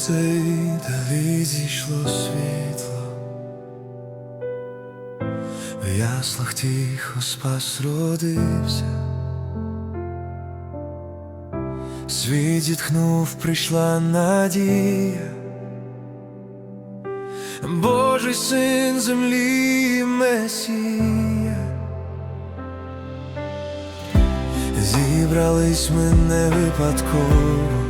цей далі зійшло світло, в яслах тихо спас родився, світ зітхнув, прийшла надія, Божий син землі Месія. Зібрались ми не випадково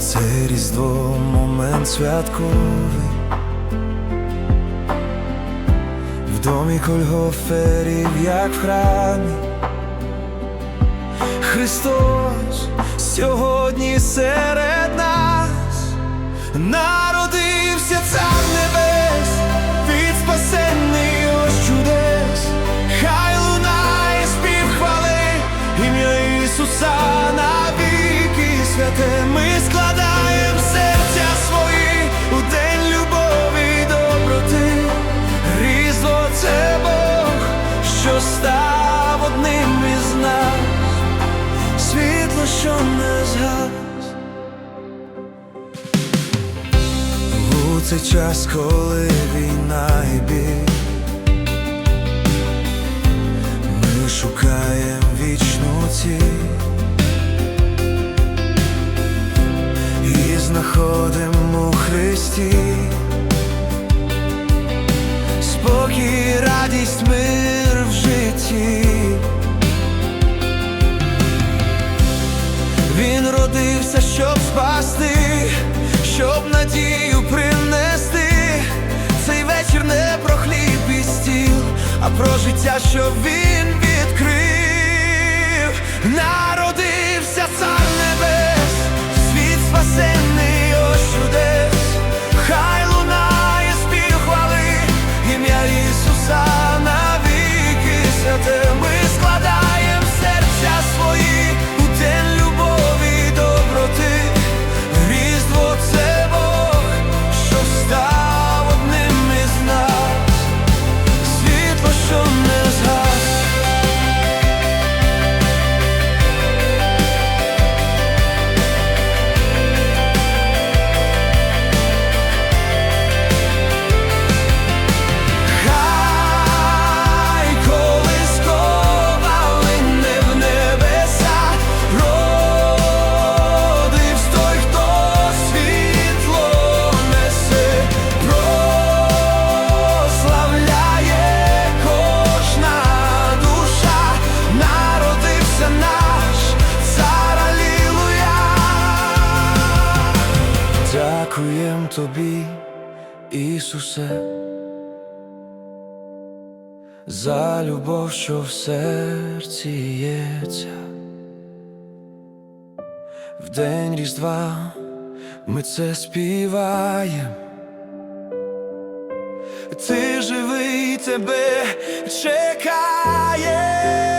це різдво момент святковий. В домі кольгоферів, як в храмі. Христос сьогодні серед нас У цей час, коли війна і біль. Ми шукаємо вічну ціль. І знаходимо у Христі. Спокій, радість, мир в житті. Він родився, щоб спасти, щоб надію принести. Не про хліб і стіл, а про життя, що він відкрив. Народився цар небес, світ спасенний Дякуєм тобі, Ісусе, за любов, що в серці ється. В день Різдва ми це співаєм. Ти живий тебе чекає.